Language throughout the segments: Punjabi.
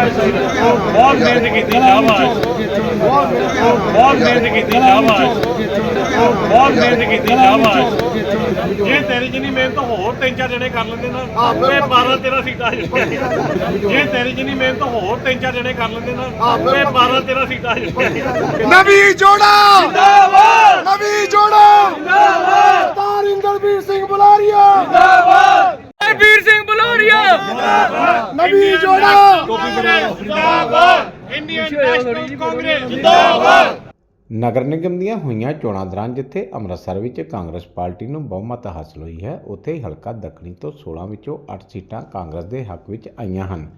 ਬਹੁਤ ਮਿਹਨਤ ਕੀਤੀ ਸ਼ਾਬਾਸ਼। ਬਹੁਤ ਮਿਹਨਤ ਕੀਤੀ ਸ਼ਾਬਾਸ਼। ਬਹੁਤ ਮਿਹਨਤ ਕੀਤੀ ਸ਼ਾਬਾਸ਼। ਜੇ ਤੇਰੀ ਜਿੰਨੀ ਮਿਹਨਤ ਹੋਰ ਤਿੰਨ ਚਾਰ ਜਣੇ ਕਰ ਲੈਂਦੇ ਨਾ ਤੇ 12 13 ਸੀਟਾਂ ਜੇ ਤੇਰੀ ਜਿੰਨੀ ਮਿਹਨਤ ਹੋਰ ਤਿੰਨ ਚਾਰ ਜਣੇ ਕਰ ਲੈਂਦੇ ਨਾ ਤੇ 12 13 ਸੀਟਾਂ ਨਵੀਂ ਜੋੜਾ! ਜਿੰਦਾਬਾਦ! ਨਵੀਂ ਜੋੜਾ! ਜਿੰਦਾਬਾਦ! ਸਰਦਾਰ ਇੰਦਰਵੀਰ ਸਿੰਘ ਬੁਲਾਰੀਆ! ਜਿੰਦਾਬਾਦ! ਬਲੋਰੀਆ ਨਵੀਂ ਜੋੜਾ। ਜਿੰਦਾਬਾਦ। Indian National Congress. ਜਿੰਦਾਬਾਦ। ਨਗਰ ਨਿਗਮ ਦੀਆਂ ਹੋਈਆਂ ਚੋਣਾਂ ਦੌਰਾਨ ਜਿੱਥੇ ਅੰਮ੍ਰਿਤਸਰ ਵਿੱਚ ਕਾਂਗਰਸ ਪਾਰਟੀ ਨੂੰ ਬਹੁਮਤ ਹਾਸਲ ਹੋਈ ਹੈ ਉੱਥੇ ਹੀ ਹਲਕਾ ਦੱਖਣੀ ਤੋਂ 16 ਵਿੱਚੋਂ 8 ਸੀਟਾਂ ਕਾਂਗਰਸ ਦੇ ਹੱਕ ਵਿੱਚ ਆਈਆਂ ਹਨ।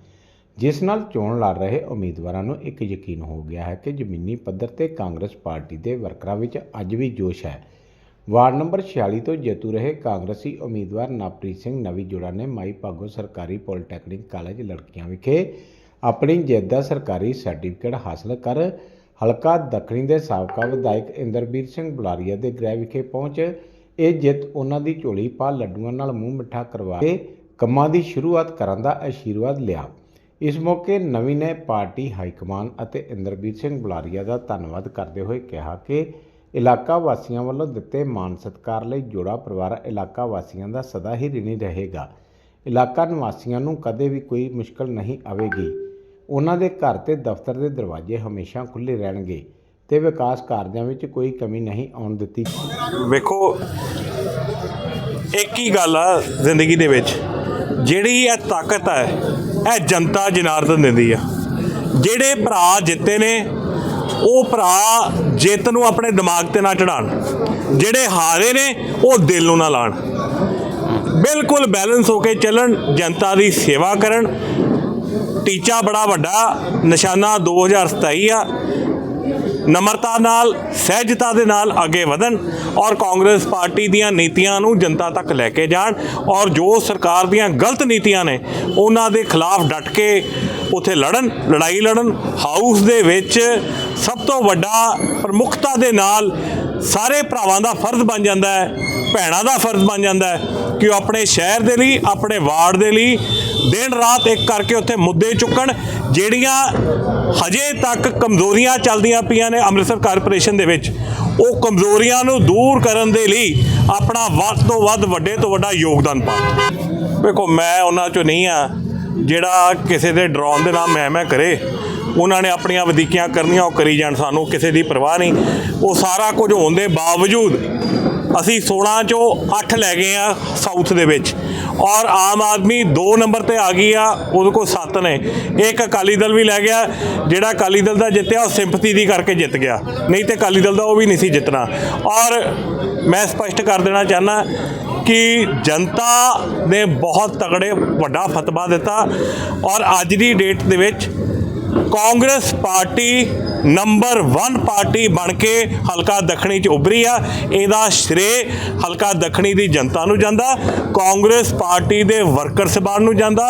ਜਿਸ ਨਾਲ ਚੋਣ ਲੜ ਰਹੇ ਉਮੀਦਵਾਰਾਂ ਨੂੰ ਇੱਕ ਯਕੀਨ ਹੋ ਗਿਆ ਹੈ ਕਿ ਜ਼ਮੀਨੀ ਪੱਧਰ ਤੇ ਕਾਂਗਰਸ ਪਾਰਟੀ ਦੇ ਵਰਕਰਾਂ ਵਿੱਚ ਅੱਜ ਵੀ ਜੋਸ਼ ਹੈ। ਵਾਰਡ ਨੰਬਰ 46 ਤੋਂ ਜੇਤੂ ਰਹੇ ਕਾਂਗਰਸੀ ਉਮੀਦਵਾਰ ਨਵਪ੍ਰੀਤ ਸਿੰਘ ਨਵੀ ਜੋੜਾ ਨੇ ਮਾਈ ਭਾਗੋ ਸਰਕਾਰੀ ਪੋਲੀਟੈਕਨਿਕ ਕਾਲਜ ਲੜਕੀਆਂ ਵਿਖੇ ਆਪਣੀ ਜਿੱਤ ਦਾ ਸਰਕਾਰੀ ਸਰਟੀਫਿਕੇਟ ਹਾਸਲ ਕਰ ਹਲਕਾ ਦੱਖਣੀ ਦੇ ਸਾਬਕਾ ਵਿਧਾਇਕ ਇੰਦਰਬੀਰ ਸਿੰਘ ਬੁਲਾਰੀਆ ਦੇ ਗ੍ਰਹਿ ਵਿਖੇ ਪਹੁੰਚ ਇਹ ਜਿੱਤ ਉਹਨਾਂ ਦੀ ਝੋਲੀ ਪਾ ਲੱਡੂਆਂ ਨਾਲ ਮੂੰਹ ਮਿੱਠਾ ਕਰਵਾ ਕੇ ਕੰਮਾਂ ਦੀ ਸ਼ੁਰੂਆਤ ਕਰਨ ਦਾ ਆਸ਼ੀਰਵਾਦ ਲਿਆ। ਇਸ ਮੌਕੇ ਨਵੀਂ ਨੇ ਪਾਰਟੀ ਹਾਈਕਮਾਨ ਅਤੇ ਇੰਦਰਬੀਰ ਸਿੰਘ ਬੁਲਾਰੀਆ ਦਾ ਧੰਨਵਾਦ ਕਰਦੇ ਹੋਏ ਕਿਹਾ ਕਿ ਇਲਾਕਾ ਵਾਸੀਆਂ ਵੱਲੋਂ ਦਿੱਤੇ ਮਾਨ ਸਤਿਕਾਰ ਲਈ ਜੋੜਾ ਪਰਿਵਾਰ ਇਲਾਕਾ ਵਾਸੀਆਂ ਦਾ ਸਦਾ ਹੀ ਰਿਣੀ ਰਹੇਗਾ। ਇਲਾਕਾ ਨਿਵਾਸੀਆਂ ਨੂੰ ਕਦੇ ਵੀ ਕੋਈ ਮੁਸ਼ਕਲ ਨਹੀਂ ਆਵੇਗੀ। ਉਹਨਾਂ ਦੇ ਘਰ ਤੇ ਦਫ਼ਤਰ ਦੇ ਦਰਵਾਜ਼ੇ ਹਮੇਸ਼ਾ ਖੁੱਲ੍ਹੇ ਰਹਿਣਗੇ ਤੇ ਵਿਕਾਸ ਕਾਰਜਾਂ ਵਿੱਚ ਕੋਈ ਕਮੀ ਨਹੀਂ ਆਉਣ ਦਿੱਤੀ। ਵੇਖੋ, ਇੱਕ ਹੀ ਗੱਲ ਆ ਜ਼ਿੰਦਗੀ ਦੇ ਵਿੱਚ, ਜਿਹੜੀ ਇਹ ਤਾਕਤ ਹੈ ਇਹ ਜਨਤਾ ਜਨਾਰਦਨ ਦਿੰਦੀ ਆ। ਜਿਹੜੇ ਭਰਾ ਜਿੱਤੇ ਨੇ ਉਹ ਭਰਾ ਜਿੱਤ ਨੂੰ ਆਪਣੇ ਦਿਮਾਗ ਤੇ ਨਾ ਚੜਾਣ। ਜਿਹੜੇ ਹਾਰੇ ਨੇ, ਉਹ ਦਿਲ ਨੂੰ ਨਾ ਲਾਣ। ਬਿਲਕੁਲ ਬੈਲੈਂਸ ਹੋ ਕੇ ਚੱਲਣ, ਜਨਤਾ ਦੀ ਸੇਵਾ ਕਰਨ। ਟੀਚਾ ਬੜਾ ਵੱਡਾ, ਨਿਸ਼ਾਨਾ 2027 ਆ। ਨਮਰਤਾ ਨਾਲ, ਸਹਿਜਤਾ ਦੇ ਨਾਲ ਅੱਗੇ ਵਧਣ ਔਰ ਕਾਂਗਰਸ ਪਾਰਟੀ ਦੀਆਂ ਨੀਤੀਆਂ ਨੂੰ ਜਨਤਾ ਤੱਕ ਲੈ ਕੇ ਜਾਣ ਔਰ ਜੋ ਸਰਕਾਰ ਦੀਆਂ ਗਲਤ ਨੀਤੀਆਂ ਨੇ, ਉਹਨਾਂ ਦੇ ਖਿਲਾਫ ਡਟ ਕੇ ਉਥੇ ਲੜਨ, ਲੜਾਈ ਲੜਨ, ਹਾਊਸ ਦੇ ਵਿੱਚ ਸਭ ਤੋਂ ਵੱਡਾ ਪ੍ਰਮੁੱਖਤਾ ਦੇ ਨਾਲ ਸਾਰੇ ਭਰਾਵਾਂ ਦਾ ਫਰਜ਼ ਬਣ ਜਾਂਦਾ ਹੈ, ਭੈਣਾਂ ਦਾ ਫਰਜ਼ ਬਣ ਜਾਂਦਾ ਹੈ ਕਿ ਉਹ ਆਪਣੇ ਸ਼ਹਿਰ ਦੇ ਲਈ, ਆਪਣੇ ਵਾਰਡ ਦੇ ਲਈ ਦਿਨ ਰਾਤ ਇੱਕ ਕਰਕੇ ਉੱਥੇ ਮੁੱਦੇ ਚੁੱਕਣ, ਜਿਹੜੀਆਂ ਹਜੇ ਤੱਕ ਕਮਜ਼ੋਰੀਆਂ ਚੱਲਦੀਆਂ ਪਈਆਂ ਨੇ ਅੰਮ੍ਰਿਤਸਰ ਕਾਰਪੋਰੇਸ਼ਨ ਦੇ ਵਿੱਚ, ਉਹ ਕਮਜ਼ੋਰੀਆਂ ਨੂੰ ਦੂਰ ਕਰਨ ਦੇ ਲਈ ਆਪਣਾ ਵੱਧ ਤੋਂ ਵੱਧ, ਵੱਡੇ ਤੋਂ ਵੱਡਾ ਯੋਗਦਾਨ ਪਾਉਣ ਵੇਖੋ, ਮੈਂ ਉਹਨਾਂ ਚੋਂ ਨਹੀਂ ਆ, ਜਿਹੜਾ ਕਿਸੇ ਦੇ ਡਰਾਉਣ ਦੇ ਨਾਲ ਮੈਂ ਮੈਂ ਕਰੇ, ਉਹਨਾਂ ਨੇ ਆਪਣੀਆਂ ਵਧੀਕੀਆਂ ਕਰਨੀਆਂ, ਉਹ ਕਰੀ ਜਾਣ ਸਾਨੂੰ, ਕਿਸੇ ਦੀ ਪਰਵਾਹ ਨਹੀਂ। ਉਹ ਸਾਰਾ ਕੁਝ ਹੋਣ ਦੇ ਬਾਵਜੂਦ ਅਸੀਂ 16 ਚੋਂ 8 ਲੈ ਗਏ ਆ ਸਾਊਥ ਦੇ ਵਿੱਚ। ਔਰ ਆਮ ਆਦਮੀ 2 ਨੰਬਰ ਤੇ ਆ ਗਈ ਆ, ਉਹਦੇ ਕੋਲ 7 ਨੇ। ਇੱਕ ਅਕਾਲੀ ਦਲ ਵੀ ਲੈ ਗਿਆ, ਜਿਹੜਾ ਅਕਾਲੀ ਦਲ ਦਾ ਜਿੱਤਿਆ, ਉਹ ਸਿੰਪਥੀ ਦੀ ਕਰਕੇ ਜਿੱਤ ਗਿਆ। ਨਹੀਂ ਤੇ ਅਕਾਲੀ ਦਲ ਦਾ ਉਹ ਵੀ ਨਹੀਂ ਸੀ ਜਿੱਤਣਾ। ਔਰ ਮੈਂ ਸਪਸ਼ਟ ਕਰ ਦੇਣਾ ਚਾਹਨਾ ਕਿ ਜਨਤਾ ਨੇ ਬਹੁਤ ਤਗੜੇ ਵੱਡਾ ਫਤਵਾ ਦਿੱਤਾ। ਔਰ ਅੱਜ ਦੀ ਡੇਟ ਦੇ ਵਿੱਚ ਕਾਂਗਰਸ ਪਾਰਟੀ ਨੰਬਰ 1 ਪਾਰਟੀ ਬਣ ਕੇ ਹਲਕਾ ਦੱਖਣੀ ਚ ਉੱਭਰੀ ਆ। ਇਹਦਾ ਸ਼੍ਰੇ ਹਲਕਾ ਦੱਖਣੀ ਦੀ ਜਨਤਾ ਨੂੰ ਜਾਂਦਾ, ਕਾਂਗਰਸ ਪਾਰਟੀ ਦੇ ਵਰਕਰ ਸਬਾਨ ਨੂੰ ਜਾਂਦਾ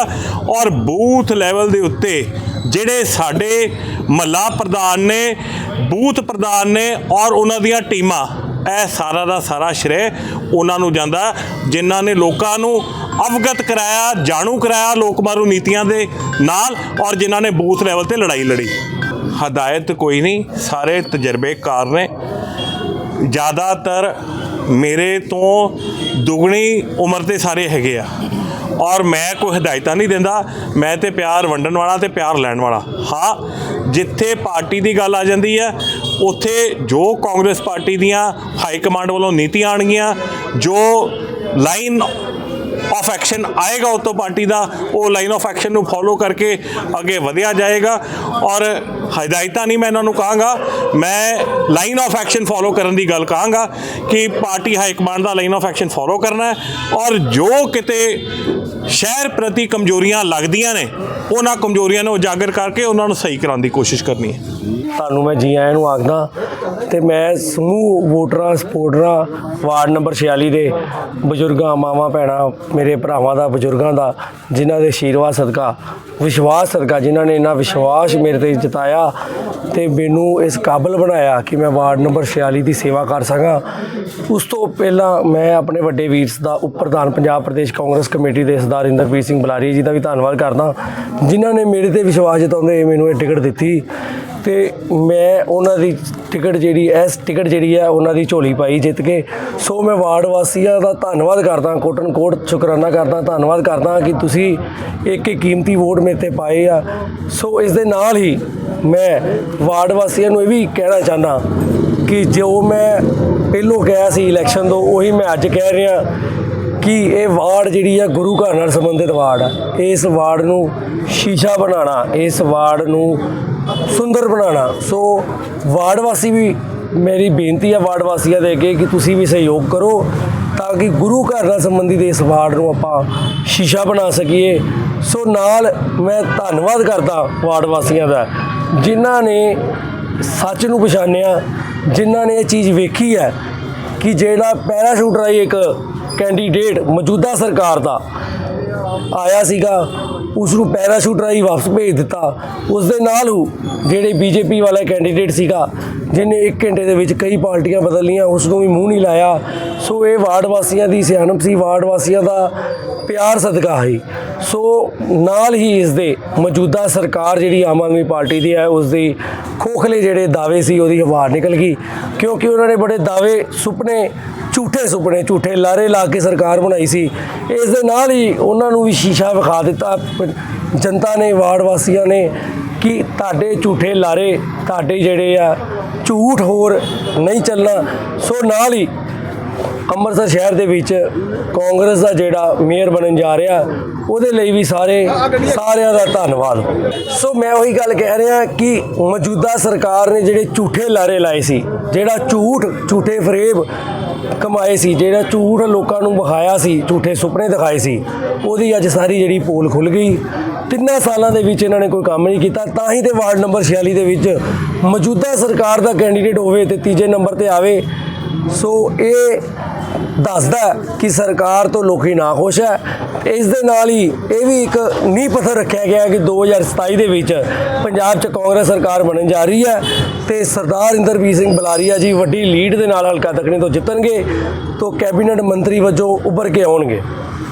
ਔਰ ਬੂਥ ਲੈਵਲ ਦੇ ਉੱਤੇ ਜਿਹੜੇ ਸਾਡੇ ਮੱਲਾ ਪ੍ਰਧਾਨ ਨੇ, ਬੂਥ ਪ੍ਰਧਾਨ ਨੇ ਔਰ ਉਹਨਾਂ ਦੀਆਂ ਟੀਮਾਂ, ਇਹ ਸਾਰਾ ਦਾ ਸਾਰਾ ਸ਼੍ਰੇ ਉਹਨਾਂ ਨੂੰ ਜਾਂਦਾ, ਜਿਨ੍ਹਾਂ ਨੇ ਲੋਕਾਂ ਨੂੰ ਅਵਗਤ ਕਰਾਇਆ, ਜਾਣੂ ਕਰਾਇਆ ਲੋਕ ਮਾਰੂ ਨੀਤੀਆਂ ਦੇ ਨਾਲ ਔਰ ਜਿਨ੍ਹਾਂ ਨੇ ਬੂਥ ਲੈਵਲ ਤੇ ਲੜਾਈ ਲੜੀ। ਹਦਾਇਤ ਕੋਈ ਨਹੀਂ, ਸਾਰੇ ਤਜਰਬੇਕਾਰ ਨੇ। ਜ਼ਿਆਦਾਤਰ ਮੇਰੇ ਤੋਂ ਦੁਗਣੀ ਉਮਰ ਦੇ ਸਾਰੇ ਹੈਗੇ ਆ। ਔਰ ਮੈਂ ਕੋਈ ਹਦਾਇਤਾਂ ਨਹੀਂ ਦਿੰਦਾ, ਮੈਂ ਤੇ ਪਿਆਰ ਵੰਡਣ ਵਾਲਾ ਤੇ ਪਿਆਰ ਲੈਣ ਵਾਲਾ। ਹਾਂ, ਜਿੱਥੇ ਪਾਰਟੀ ਦੀ ਗੱਲ ਆ ਜਾਂਦੀ ਹੈ ਉੱਥੇ ਜੋ ਕਾਂਗਰਸ ਪਾਰਟੀ ਦੀਆਂ ਹਾਈ ਕਮਾਂਡ ਵੱਲੋਂ ਨੀਤੀਆਂ ਆਣਗੀਆਂ ਜੋ ਲਾਈਨ ਆਫ ਐਕਸ਼ਨ ਆਏਗਾ ਉਹ ਪਾਰਟੀ ਦਾ, ਉਹ ਲਾਈਨ ਆਫ ਐਕਸ਼ਨ ਨੂੰ ਫੋਲੋ ਕਰਕੇ ਅੱਗੇ ਵਧਿਆ ਜਾਏਗਾ। ਔਰ ਹਦਾਇਤਾਂ ਨਹੀਂ ਮੈਂ ਇਹਨਾਂ ਨੂੰ ਕਹਾਂਗਾ, ਮੈਂ ਲਾਈਨ ਆਫ ਐਕਸ਼ਨ ਫੋਲੋ ਕਰਨ ਦੀ ਗੱਲ ਕਹਾਂਗਾ ਕਿ ਪਾਰਟੀ ਹਾਈ ਕਮਾਂਡ ਦਾ ਲਾਈਨ ਆਫ ਐਕਸ਼ਨ ਫੋਲੋ ਕਰਨਾ ਹੈ ਔਰ ਜੋ ਕਿਤੇ ਸ਼ਹਿਰ ਪ੍ਰਤੀ ਕਮਜ਼ੋਰੀਆਂ ਲੱਗਦੀਆਂ ਨੇ, ਉਹਨਾਂ ਕਮਜ਼ੋਰੀਆਂ ਨੂੰ ਉਜਾਗਰ ਕਰਕੇ ਉਹਨਾਂ ਨੂੰ ਸਹੀ ਕਰਾਉਣ ਦੀ ਕੋਸ਼ਿਸ਼ ਕਰਨੀ ਹੈ। ਤੁਹਾਨੂੰ ਮੈਂ ਜੀ ਆਇਆਂ ਨੂੰ ਆਖਦਾ ਤੇ ਮੈਂ ਸਮੂਹ ਵੋਟਰਾਂ ਸਪੋਰਟਰਾਂ ਵਾਰਡ ਨੰਬਰ 46 ਦੇ ਬਜ਼ੁਰਗਾਂ, ਮਾਵਾਂ, ਭੈਣਾਂ, ਮੇਰੇ ਭਰਾਵਾਂ ਦਾ, ਬਜ਼ੁਰਗਾਂ ਦਾ, ਜਿਨ੍ਹਾਂ ਦੇ ਆਸ਼ੀਰਵਾਦ ਸਦਕਾ, ਵਿਸ਼ਵਾਸ ਸਦਕਾ, ਜਿਨ੍ਹਾਂ ਨੇ ਇੰਨਾ ਵਿਸ਼ਵਾਸ ਮੇਰੇ ਤੇ ਜਤਾਇਆ ਤੇ ਮੈਨੂੰ ਇਸ ਕਾਬਲ ਬਣਾਇਆ ਕਿ ਮੈਂ ਵਾਰਡ ਨੰਬਰ 46 ਦੀ ਸੇਵਾ ਕਰ ਸਕਾਂ। ਉਸ ਤੋਂ ਪਹਿਲਾਂ ਮੈਂ ਆਪਣੇ ਵੱਡੇ ਵੀਰ ਦਾ ਉਪ ਪ੍ਰਧਾਨ ਪੰਜਾਬ ਪ੍ਰਦੇਸ਼ ਕਾਂਗਰਸ ਕਮੇਟੀ ਦੇ ਸਰਦਾਰ ਇੰਦਰਪ੍ਰੀਤ ਸਿੰਘ ਬੁਲਾਰੀ ਜੀ ਦਾ ਵੀ ਧੰਨਵਾਦ ਕਰਦਾ, ਜਿਨ੍ਹਾਂ ਨੇ ਮੇਰੇ ਤੇ ਵਿਸ਼ਵਾਸ ਜਤਾਉਂਦੇ ਮੈਨੂੰ ਇਹ ਟਿਕਟ ਦਿੱਤੀ। ਤੇ ਮੈਂ ਉਹਨਾਂ ਦੀ ਟਿਕਟ ਜਿਹੜੀ ਇਸ ਟਿਕਟ ਜਿਹੜੀ ਹੈ, ਉਹਨਾਂ ਦੀ ਝੋਲੀ ਪਾਈ ਜਿੱਤ ਕੇ। ਸੋ ਮੈਂ ਵਾਰਡ ਵਾਸੀਆਂ ਦਾ ਧੰਨਵਾਦ ਕਰਦਾ ਕੋਟਨ ਕੋਟ ਸ਼ੁਕਰਾਨਾ ਕਰਦਾ, ਧੰਨਵਾਦ ਕਰਦਾ ਕਿ ਤੁਸੀਂ ਇੱਕ ਇੱਕ ਕੀਮਤੀ ਵੋਟ ਮੇਰੇ ਤੇ ਪਾਏ ਆ। ਸੋ ਇਸ ਦੇ ਨਾਲ ਹੀ ਮੈਂ ਵਾਰਡ ਵਾਸੀਆਂ ਨੂੰ ਇਹ ਵੀ ਕਹਿਣਾ ਚਾਹੁੰਦਾ ਕਿ ਜੋ ਮੈਂ ਪਹਿਲੋਂ ਕਿਹਾ ਸੀ ਇਲੈਕਸ਼ਨ ਤੋਂ, ਉਹੀ ਮੈਂ ਅੱਜ ਕਹਿ ਰਿਹਾ ਕਿ ਇਹ ਵਾਰਡ ਜਿਹੜੀ ਆ ਗੁਰੂ ਘਰ ਨਾਲ ਸੰਬੰਧਿਤ ਵਾਰਡ ਆ। ਇਸ ਵਾਰਡ ਨੂੰ ਸ਼ੀਸ਼ਾ ਬਣਾਉਣਾ, ਇਸ ਵਾਰਡ ਨੂੰ ਸੁੰਦਰ ਬਣਾਉਣਾ। ਸੋ ਵਾਰਡ ਵਾਸੀ ਵੀ ਮੇਰੀ ਬੇਨਤੀ ਆ ਵਾਰਡ ਵਾਸੀਆਂ ਦੇ ਅੱਗੇ ਕਿ ਤੁਸੀਂ ਵੀ ਸਹਿਯੋਗ ਕਰੋ ਤਾਂ ਕਿ ਗੁਰੂ ਘਰ ਨਾਲ ਸੰਬੰਧਿਤ ਇਸ ਵਾਰਡ ਨੂੰ ਆਪਾਂ ਸ਼ੀਸ਼ਾ ਬਣਾ ਸਕੀਏ। ਸੋ ਨਾਲ ਮੈਂ ਧੰਨਵਾਦ ਕਰਦਾ ਵਾਰਡ ਵਾਸੀਆਂ ਦਾ, ਜਿਨ੍ਹਾਂ ਨੇ ਸੱਚ ਨੂੰ ਪਛਾਣਿਆ, ਜਿਨ੍ਹਾਂ ਨੇ ਇਹ ਚੀਜ਼ ਵੇਖੀ ਹੈ ਕਿ ਜਿਹੜਾ ਪੈਰਾਸ਼ੂਟ ਰਾਈ ਇੱਕ ਕੈਂਡੀਡੇਟ ਮੌਜੂਦਾ ਸਰਕਾਰ ਦਾ ਆਇਆ ਸੀਗਾ ਉਸ ਨੂੰ ਪੈਰਾਸ਼ੂਟ ਰਾਹੀਂ ਵਾਪਸ ਭੇਜ ਦਿੱਤਾ। ਉਸ ਦੇ ਨਾਲ ਉਹ ਜਿਹੜੇ ਬੀਜੇਪੀ ਵਾਲਾ ਕੈਂਡੀਡੇਟ ਸੀਗਾ, ਜਿਹਨੇ 1 ਘੰਟੇ ਦੇ ਵਿੱਚ ਕਈ ਪਾਰਟੀਆਂ ਬਦਲ ਲਈਆਂ ਉਸ ਨੂੰ ਵੀ ਮੂੰਹ ਨਹੀਂ ਲਾਇਆ। ਸੋ ਇਹ ਵਾਰਡ ਵਾਸੀਆਂ ਦੀ ਸਿਆਣਪ ਸੀ, ਵਾਰਡ ਵਾਸੀਆਂ ਦਾ ਪਿਆਰ ਸਦਕਾ ਹੈ ਸੋ ਨਾਲ ਹੀ ਇਸ ਦੇ ਮੌਜੂਦਾ ਸਰਕਾਰ ਜਿਹੜੀ ਆਮ ਆਦਮੀ ਪਾਰਟੀ ਦੀ ਹੈ ਉਸ ਦੀ ਖੋਖਲੇ ਜਿਹੜੇ ਦਾਅਵੇ ਸੀ, ਉਹਦੀ ਹਵਾ ਨਿਕਲ ਗਈ। ਕਿਉਂਕਿ ਉਹਨਾਂ ਨੇ ਬੜੇ ਦਾਅਵੇ, ਸੁਪਨੇ ਝੂਠੇ ਸੁਪਨੇ, ਝੂਠੇ ਲਾਰੇ ਲਾ ਕੇ ਸਰਕਾਰ ਬਣਾਈ ਸੀ। ਇਸ ਦੇ ਨਾਲ ਹੀ ਉਹਨਾਂ ਨੂੰ ਵੀ ਸ਼ੀਸ਼ਾ ਵਿਖਾ ਦਿੱਤਾ। ਜਨਤਾ ਨੇ, ਵਾਰਡ ਵਾਸੀਆਂ ਨੇ ਕਿ ਤੁਹਾਡੇ ਝੂਠੇ ਲਾਰੇ, ਤੁਹਾਡੇ ਜਿਹੜੇ ਆ, ਝੂਠ ਹੋਰ ਨਹੀਂ ਚੱਲਣਾ। ਸੋ ਨਾਲ ਹੀ ਅੰਮ੍ਰਿਤਸਰ ਸ਼ਹਿਰ ਦੇ ਵਿੱਚ ਕਾਂਗਰਸ ਦਾ ਜਿਹੜਾ ਮੇਅਰ ਬਣਨ ਜਾ ਰਿਹਾ, ਉਹਦੇ ਲਈ ਵੀ ਸਾਰੇ, ਸਾਰਿਆਂ ਦਾ ਧੰਨਵਾਦ। ਸੋ ਮੈਂ ਉਹੀ ਗੱਲ ਕਹਿ ਰਿਹਾ ਕਿ ਮੌਜੂਦਾ ਸਰਕਾਰ ਨੇ ਜਿਹੜੇ ਝੂਠੇ ਲਾਰੇ ਲਾਏ ਸੀ, ਜਿਹੜਾ ਝੂਠ, ਝੂਠੇ ਫਰੇਬ ਕਮਾਏ ਸੀ, ਜਿਹੜਾ ਝੂਠ ਲੋਕਾਂ ਨੂੰ ਵਿਖਾਇਆ ਸੀ, ਝੂਠੇ ਸੁਪਨੇ ਦਿਖਾਏ ਸੀ, ਉਹਦੀ ਅੱਜ ਸਾਰੀ ਜਿਹੜੀ ਪੋਲ ਖੁੱਲ ਗਈ। ਤਿੰਨਾਂ ਸਾਲਾਂ ਦੇ ਵਿੱਚ ਇਹਨਾਂ ਨੇ ਕੋਈ ਕੰਮ ਨਹੀਂ ਕੀਤਾ, ਤਾਂ ਹੀ ਤੇ ਵਾਰਡ ਨੰਬਰ 46 ਦੇ ਵਿੱਚ ਮੌਜੂਦਾ ਸਰਕਾਰ ਦਾ ਕੈਂਡੀਡੇਟ ਹੋਵੇ ਤੇ ਤੀਜੇ ਨੰਬਰ ਤੇ ਆਵੇ। ਸੋ ਇਹ ਦੱਸਦਾ ਕਿ ਸਰਕਾਰ ਤੋਂ ਲੋਕੀ ਨਾ ਖੁਸ਼ ਹੈ। ਇਸ ਦੇ ਨਾਲ ਹੀ ਇਹ ਵੀ ਇੱਕ ਨੀਂਹ ਪੱਥਰ ਰੱਖਿਆ ਗਿਆ ਕਿ 2027 ਦੇ ਵਿੱਚ ਪੰਜਾਬ 'ਚ ਕਾਂਗਰਸ ਸਰਕਾਰ ਬਣਨ ਜਾ ਰਹੀ ਹੈ ਤੇ ਸਰਦਾਰ ਇੰਦਰਬੀਰ ਸਿੰਘ ਬਲਾਰੀਆ ਜੀ ਵੱਡੀ ਲੀਡ ਦੇ ਨਾਲ ਹਲਕਾ ਦੱਖਣੀ ਤੋਂ ਜਿੱਤਣਗੇ, ਤੋਂ ਕੈਬਨਿਟ ਮੰਤਰੀ ਵਜੋਂ ਉੱਭਰ ਕੇ ਆਉਣਗੇ।